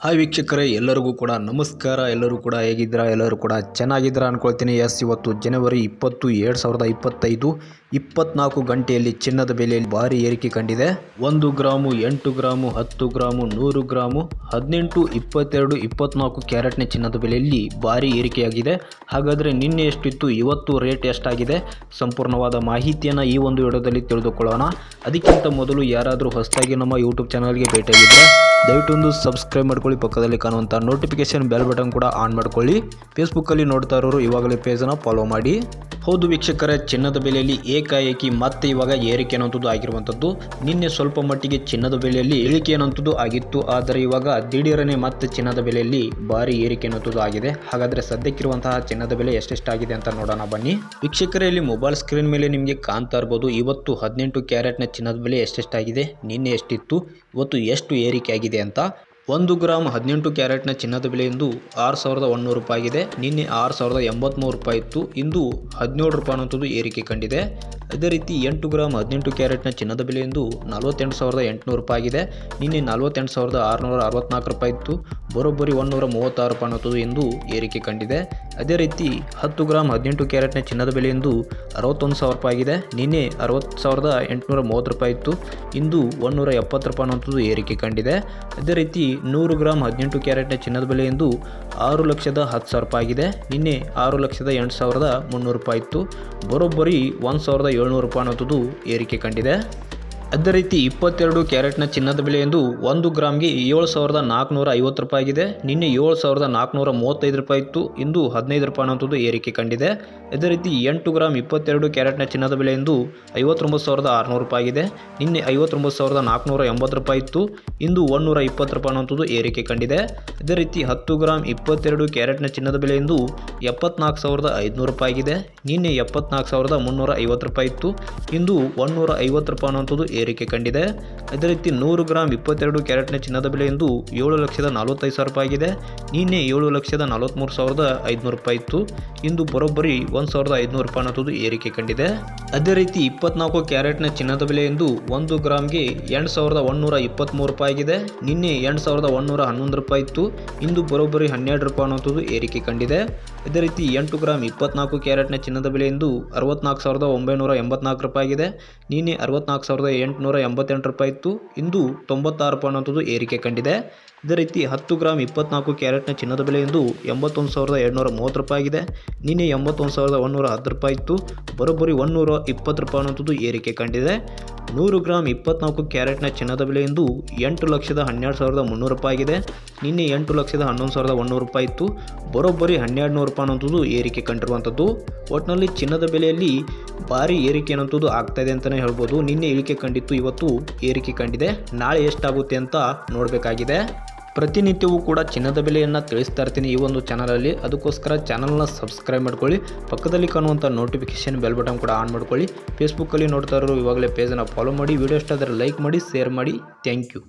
Hi ವೀಕ್ಷಕರೇ, ಎಲ್ಲರಿಗೂ ಕೂಡ ನಮಸ್ಕಾರ. ಎಲ್ಲರೂ ಕೂಡ ಹೇಗಿದ್ದೀರಾ? ಎಲ್ಲರೂ ಕೂಡ ಚೆನ್ನಾಗಿದ್ದೀರಾ ಅನ್ಕೊಳ್ತೀನಿ. ಎಸ್, ಇವತ್ತು ಜನವರಿ ಇಪ್ಪತ್ತು, ಎರಡು ಸಾವಿರದ ಇಪ್ಪತ್ತೈದು, ಇಪ್ಪತ್ನಾಲ್ಕು ಗಂಟೆಯಲ್ಲಿ ಚಿನ್ನದ ಬೆಲೆಯಲ್ಲಿ ಭಾರಿ ಏರಿಕೆ ಕಂಡಿದೆ. ಒಂದು ಗ್ರಾಮು, ಎಂಟು ಗ್ರಾಮು, ಹತ್ತು ಗ್ರಾಮು, ನೂರು ಗ್ರಾಮು, ಹದಿನೆಂಟು, ಇಪ್ಪತ್ತೆರಡು, ಇಪ್ಪತ್ನಾಲ್ಕು ಕ್ಯಾರೆಟ್ನ ಚಿನ್ನದ ಬೆಲೆಯಲ್ಲಿ ಭಾರಿ ಏರಿಕೆಯಾಗಿದೆ. ಹಾಗಾದರೆ ನಿನ್ನೆ ಎಷ್ಟಿತ್ತು, ಇವತ್ತು ರೇಟ್ ಎಷ್ಟಾಗಿದೆ? ಸಂಪೂರ್ಣವಾದ ಮಾಹಿತಿಯನ್ನು ಈ ಒಂದು ವಿಡಿಯೋದಲ್ಲಿ ತಿಳಿದುಕೊಳ್ಳೋಣ. ಅದಕ್ಕಿಂತ ಮೊದಲು ಯಾರಾದರೂ ಹೊಸದಾಗಿ ನಮ್ಮ ಯೂಟ್ಯೂಬ್ ಚಾನಲ್ಗೆ ಭೇಟಿಯಾಗಿದ್ದರೆ ದಯವಿಟ್ಟು ಒಂದು ಸಬ್ಸ್ಕ್ರೈಬ್ ಮಾಡ್ಕೊಳ್ಳಿ. ಪಕ್ಕದಲ್ಲಿ ಕಾಣುವಂಥ ನೋಟಿಫಿಕೇಶನ್ ಬೆಲ್ ಬಟನ್ ಕೂಡ ಆನ್ ಮಾಡ್ಕೊಳ್ಳಿ. ಫೇಸ್ಬುಕ್ಕಲ್ಲಿ ನೋಡ್ತಾ ಇರೋರು ಇವಾಗಲೇ ಪೇಜನ್ನು ಫಾಲೋ ಮಾಡಿ. ಹೌದು ವೀಕ್ಷಕರ, ಚಿನ್ನದ ಬೆಲೆಯಲ್ಲಿ ಏಕಾಏಕಿ ಮತ್ತೆ ಇವಾಗ ಏರಿಕೆ ಅನ್ನೋಂಥದ್ದು ಆಗಿರುವಂಥದ್ದು. ನಿನ್ನೆ ಸ್ವಲ್ಪ ಮಟ್ಟಿಗೆ ಚಿನ್ನದ ಬೆಲೆಯಲ್ಲಿ ಇಳಿಕೆ ಅನ್ನೋಂಥದ್ದು ಆಗಿತ್ತು. ಆದರೆ ಇವಾಗ ದಿಢೀರನೆ ಮತ್ತೆ ಚಿನ್ನದ ಬೆಲೆಯಲ್ಲಿ ಭಾರಿ ಏರಿಕೆ ಅನ್ನೋಂಥದ್ದು ಆಗಿದೆ. ಹಾಗಾದರೆ ಸದ್ಯಕ್ಕಿರುವಂತಹ ಚಿನ್ನದ ಬೆಲೆ ಎಷ್ಟೆಷ್ಟಾಗಿದೆ ಅಂತ ನೋಡೋಣ ಬನ್ನಿ. ವೀಕ್ಷಕರಲ್ಲಿ ಮೊಬೈಲ್ ಸ್ಕ್ರೀನ್ ಮೇಲೆ ನಿಮಗೆ ಕಾಣ್ತಾ ಇರ್ಬೋದು. ಇವತ್ತು ಹದಿನೆಂಟು ಕ್ಯಾರೆಟ್ನ ಚಿನ್ನದ ಬೆಲೆ ಎಷ್ಟೆಷ್ಟಾಗಿದೆ? ನಿನ್ನೆ ಎಷ್ಟಿತ್ತು? ಇವತ್ತು ಎಷ್ಟು ಏರಿಕೆ ಆಗಿದೆ ಅಂತ ಒಂದು ಗ್ರಾಮ್ ಹದಿನೆಂಟು ಕ್ಯಾರೆಟ್ನ ಚಿನ್ನದ ಬೆಲೆ ಇಂದು ಆರು ಸಾವಿರದ ಒನ್ನೂರು ರೂಪಾಯಿ ಆಗಿದೆ ನಿನ್ನೆ ಆರು ಸಾವಿರದ ಎಂಬತ್ತ್ಮೂರು ರೂಪಾಯಿ ಇತ್ತು. ಇಂದು ಹದಿನೇಳು ರೂಪಾಯಿ ಅನ್ನೋಂಥದ್ದು ಏರಿಕೆ ಕಂಡಿದೆ. ಅದೇ ರೀತಿ ಎಂಟು ಗ್ರಾಮ್ ಹದಿನೆಂಟು ಕ್ಯಾರೆಟ್ನ ಚಿನ್ನದ ಬೆಲೆ ಇಂದು ನಲವತ್ತೆಂಟು ಸಾವಿರದ ಎಂಟುನೂರು ರೂಪಾಯಿ ಆಗಿದೆ ನಿನ್ನೆ ನಲವತ್ತೆಂಟು ಸಾವಿರದ ಆರುನೂರ ಅರವತ್ನಾಲ್ಕು ರೂಪಾಯಿ ಇತ್ತು. ಬರೋಬ್ಬರಿ ಒಂದುನೂರ ಮೂವತ್ತಾರು ರೂಪಾಯಿ ಅನ್ನೋದು ಎಂದು ಏರಿಕೆ ಕಂಡಿದೆ. ಅದೇ ರೀತಿ ಹತ್ತು ಗ್ರಾಮ್ ಹದಿನೆಂಟು ಕ್ಯಾರೆಟ್ನ ಚಿನ್ನದ ಬೆಲೆ ಅರವತ್ತೊಂದು ಸಾವಿರ ರೂಪಾಯಿ ಆಗಿದೆ. ನಿನ್ನೆ ಅರವತ್ತು ಸಾವಿರದ ಎಂಟುನೂರ ಮೂವತ್ತು ರೂಪಾಯಿ ಇತ್ತು. ಇಂದು ಒಂದುನೂರ ಎಪ್ಪತ್ತು ರೂಪಾಯಿ ಅನ್ನೋಂಥದ್ದು ಏರಿಕೆ ಕಂಡಿದೆ. ಅದೇ ರೀತಿ ನೂರು ಗ್ರಾಮ್ ಹದಿನೆಂಟು ಕ್ಯಾರೆಟ್ನ ಚಿನ್ನದ ಬೆಲೆ ಆರು ಲಕ್ಷದ ಹತ್ತು ಸಾವಿರ ರೂಪಾಯಿ ಆಗಿದೆ. ನಿನ್ನೆ ಆರು ಲಕ್ಷದ ಎಂಟು ಸಾವಿರದ ಮುನ್ನೂರು ರೂಪಾಯಿ ಇತ್ತು. ಬರೋಬ್ಬರಿ ಒಂದು ಸಾವಿರದ ಏಳ್ನೂರು ರೂಪಾಯಿ ಅನ್ನೋದು ಏರಿಕೆ ಕಂಡಿದೆ. ಅದೇ ರೀತಿ ಇಪ್ಪತ್ತೆರಡು ಕ್ಯಾರೆಟ್ನ ಚಿನ್ನದ ಬೆಲೆ ಎಂದು ಒಂದು ಗ್ರಾಮ್ಗೆ ಏಳು ಸಾವಿರದ ನಾಲ್ಕುನೂರ ಐವತ್ತು ರೂಪಾಯಿ ಆಗಿದೆ. ನಿನ್ನೆ ಏಳು ಸಾವಿರದ ನಾಲ್ಕುನೂರ ಮೂವತ್ತೈದು ರೂಪಾಯಿ ಇತ್ತು. ಇಂದು ಹದಿನೈದು ರೂಪಾಯಿ ಅನ್ನೋಂಥದ್ದು ಏರಿಕೆ ಕಂಡಿದೆ. ಅದೇ ರೀತಿ ಎಂಟು ಗ್ರಾಮ್ ಇಪ್ಪತ್ತೆರಡು ಕ್ಯಾರೆಟ್ನ ಚಿನ್ನದ ಬೆಲೆ ಎಂದು ಐವತ್ತೊಂಬತ್ತು ಸಾವಿರದ ಆರುನೂರು ರೂಪಾಯಿ ಆಗಿದೆ. ನಿನ್ನೆ ಐವತ್ತೊಂಬತ್ತು ಸಾವಿರದ ನಾಲ್ಕುನೂರ ಎಂಬತ್ತು ರೂಪಾಯಿ ಇತ್ತು. ಇಂದು ಒಂದುನೂರ ಇಪ್ಪತ್ತು ರೂಪಾಯಿ ಅನ್ನೋಂಥದ್ದು ಏರಿಕೆ ಕಂಡಿದೆ. ಅದೇ ರೀತಿ ಹತ್ತು ಗ್ರಾಮ್ ಇಪ್ಪತ್ತೆರಡು ಕ್ಯಾರೆಟ್ನ ಚಿನ್ನದ ಬೆಲೆ ಎಂದು ಎಪ್ಪತ್ನಾಲ್ಕು ಸಾವಿರದ ಐದುನೂರು ರೂಪಾಯಿ ಆಗಿದೆ. ನಿನ್ನೆ ಎಪ್ಪತ್ನಾಲ್ಕು ಸಾವಿರದ ಮುನ್ನೂರ ಐವತ್ತು ರೂಪಾಯಿ ಇತ್ತು. ಇಂದು ಒಂದುನೂರ ಐವತ್ತು ರೂಪಾಯಿ ಅನ್ನೋಂಥದ್ದು ಏರಿಕೆ ಕಂಡಿದೆ. ಅದೇ ರೀತಿ ನೂರು ಗ್ರಾಮ್ ಇಪ್ಪತ್ತೆರಡು ಕ್ಯಾರೆಟ್ನ ಚಿನ್ನದ ಬೆಲೆ ಎಂದು ಏಳು ಲಕ್ಷದ ನಲವತ್ತೈದು ಸಾವಿರ ರೂಪಾಯಿ ಆಗಿದೆ. ನಿನ್ನೆ ಏಳು ಲಕ್ಷದ ನಲವತ್ತ್ಮೂರು ಸಾವಿರದ ಐದುನೂರು ರೂಪಾಯಿ ಇತ್ತು. ಇಂದು ಬರೋಬ್ಬರಿ ಒಂದು ಸಾವಿರದ ಐದುನೂರು ರೂಪಾಯಿ ಅನ್ನೋದು ಏರಿಕೆ ಕಂಡಿದೆ. ಅದೇ ರೀತಿ ಇಪ್ಪತ್ನಾಲ್ಕು ಕ್ಯಾರೆಟ್ನ ಚಿನ್ನದ ಬೆಲೆ ಎಂದು ಒಂದು ಗ್ರಾಮ್ಗೆ ಎಂಟು ಸಾವಿರದ ಒಂದುನೂರ ಇಪ್ಪತ್ತ್ಮೂರು ರೂಪಾಯಿ ಆಗಿದೆ. ನಿನ್ನೆ ಎಂಟು ಸಾವಿರದ ಒಂದುನೂರ ಹನ್ನೊಂದು ರೂಪಾಯಿ ಇತ್ತು. ಇಂದು ಬರೋಬ್ಬರಿ ಹನ್ನೆರಡು ರೂಪಾಯಿ ಅನ್ನೋದು ಏರಿಕೆ ಕಂಡಿದೆ. ಅದೇ ರೀತಿ ಎಂಟು ಗ್ರಾಮ್ ಇಪ್ಪತ್ನಾಲ್ಕು ಕ್ಯಾರೆಟ್ನ ಚಿನ್ನದ ಬೆಲೆ ಎಂದು ಅರವತ್ನಾಲ್ಕು ಸಾವಿರದ ಒಂಬೈನೂರ ಎಂಬತ್ನಾಲ್ಕು ರೂಪಾಯಿ ಆಗಿದೆ. ನಿನ್ನೆ ಅರವತ್ನಾಲ್ಕು ಸಾವಿರದ ಎಂಟುನೂರ ಎಂಬತ್ತೆಂಟು ರೂಪಾಯಿ ಇತ್ತು ಇಂದು ತೊಂಬತ್ತಾರು ರೂಪಾಯಿ ಅನ್ನೋಂಥದ್ದು ಏರಿಕೆ ಕಂಡಿದೆ. ಇದೇ ರೀತಿ ಹತ್ತು ಗ್ರಾಮ್ ಇಪ್ಪತ್ನಾಲ್ಕು ಕ್ಯಾರೆಟ್ನ ಚಿನ್ನದ ಬೆಲೆ ಇಂದು ಎಂಬತ್ತೊಂದು ಸಾವಿರದ ಎರಡುನೂರ ಮೂವತ್ತು ರೂಪಾಯಿ ಆಗಿದೆ. ನಿನ್ನೆ ಎಂಬತ್ತೊಂದು ಸಾವಿರದ ಒಂದುನೂರ ಹತ್ತು ರೂಪಾಯಿ ಇತ್ತು. ಬರೋಬ್ಬರಿ ಒಂದುನೂರ ಇಪ್ಪತ್ತು ರೂಪಾಯಿ ಅನ್ನೋಂಥದ್ದು ಏರಿಕೆ ಕಂಡಿದೆ. ನೂರು ಗ್ರಾಮ್ ಇಪ್ಪತ್ನಾಲ್ಕು ಕ್ಯಾರೆಟ್ನ ಚಿನ್ನದ ಬೆಲೆ ಇಂದು ಎಂಟು ಲಕ್ಷದ ಹನ್ನೆರಡು ಸಾವಿರದ ಮುನ್ನೂರು ರೂಪಾಯಿ ಆಗಿದೆ. ನಿನ್ನೆ ಎಂಟು ಲಕ್ಷದ ಹನ್ನೊಂದು ಸಾವಿರದ ಒಂದುನೂರು ರೂಪಾಯಿ ಇತ್ತು. ಬರೋಬ್ಬರಿ ಹನ್ನೆರಡು ನೂರು ರೂಪಾಯಿ ಅನ್ನೋಂಥದ್ದು ಏರಿಕೆ ಕಂಡಿರುವಂಥದ್ದು. ಒಟ್ಟಿನಲ್ಲಿ ಚಿನ್ನದ ಬೆಲೆಯಲ್ಲಿ ಭಾರಿ ಏರಿಕೆ ಅನ್ನೋಂಥದ್ದು ಆಗ್ತಾ ಇದೆ ಅಂತಲೇ ಹೇಳ್ಬೋದು. ನಿನ್ನೆ ಇಳಿಕೆ ಕಂಡಿತ್ತು. ಇವತ್ತು ಏರಿಕೆ ಕಂಡಿದೆ. ನಾಳೆ ಎಷ್ಟಾಗುತ್ತೆ ಅಂತ ನೋಡಬೇಕಾಗಿದೆ. ಪ್ರತಿನಿತ್ಯವೂ ಕೂಡ ಚಿನ್ನದ ಬೆಲೆಯನ್ನು ತಿಳಿಸ್ತಾ ಇರ್ತೀನಿ ಈ ಒಂದು ಚಾನಲಲ್ಲಿ ಅದಕ್ಕೋಸ್ಕರ ಚಾನಲ್ನ ಸಬ್ಸ್ಕ್ರೈಬ್ ಮಾಡ್ಕೊಳ್ಳಿ. ಪಕ್ಕದಲ್ಲಿ ಕಾಣುವಂಥ ನೋಟಿಫಿಕೇಶನ್ ಬೆಲ್ ಬಟನ್ ಕೂಡ ಆನ್ ಮಾಡ್ಕೊಳ್ಳಿ. ಫೇಸ್ಬುಕ್ಕಲ್ಲಿ ನೋಡ್ತಾ ಇರೋರು ಇವಾಗಲೇ ಪೇಜನ್ನು ಫಾಲೋ ಮಾಡಿ. ವಿಡಿಯೋ ಇಷ್ಟ ಆದರೆ ಲೈಕ್ ಮಾಡಿ ಶೇರ್ ಮಾಡಿ. Thank you